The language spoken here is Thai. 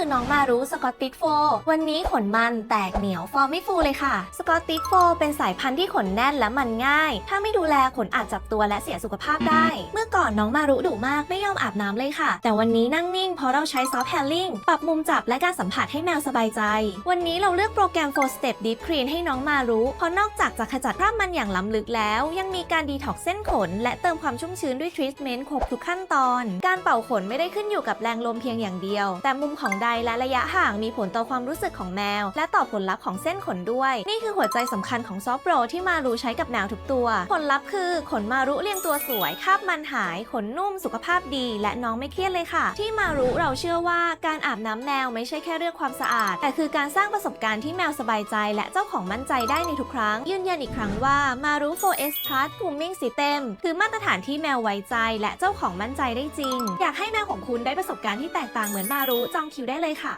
คือน้องมารู้สกอตติชโฟวันนี้ขนมันแตกเหนียวฟอร์มไม่ฟูเลยค่ะ สกอตติชโฟเป็นสายพันธุ์ที่ขนแน่นและมันง่าย ถ้าไม่ดูแลขนอาจจับตัวและเสียสุขภาพได้ เมื่อก่อนน้องมารู้ดุมากไม่ยอมอาบน้ำเลยค่ะ แต่วันนี้นั่งนิ่งเพราะเราใช้ซอฟต์แฮนลิ่งปรับมุมจับและการสัมผัสให้แมวสบายใจ วันนี้เราเลือกโปรแกรม 4 Step Deep Clean ให้น้องมารู้ เพราะนอกจากจะขจัดคราบมันอย่างล้ำลึกแล้ว ยังมีการดีท็อกเส้นขน และเติมความชุ่มชื้นด้วยทรีทเมนต์ครบทุกขั้นตอน การเป่าขนไม่ได้ขึ้นอยู่กับแรงลมเพียงอย่างเดียว แต่มุมของใดและระยะห่างมีผลต่อความรู้สึกของแมว และต่อผลลัพธ์ของเส้นขนด้วย นี่คือหัวใจสำคัญของซอฟโปรที่มารู้ใช้กับแมวทุกตัว ผลลัพธ์คือ ขนมารู้เรียงตัวสวย คาบมันหาย ขนนุ่มสุขภาพดี และน้องไม่เครียดเลยค่ะ ที่มารู้เราเชื่อว่าการอาบน้ำแมวไม่ใช่แค่เรื่องความสะอาด แต่คือการสร้างประสบการณ์ที่แมวสบายใจ และเจ้าของมั่นใจได้ในทุกครั้ง ยืนยันอีกครั้งว่ามารู้ 4S Plus Grooming System คือมาตรฐานที่แมวไว้ใจ และเจ้าของมั่นใจได้จริง อยากให้แมวของคุณได้ประสบการณ์ที่แตกต่างเหมือนมารู้จองคิวได้เลยค่ะ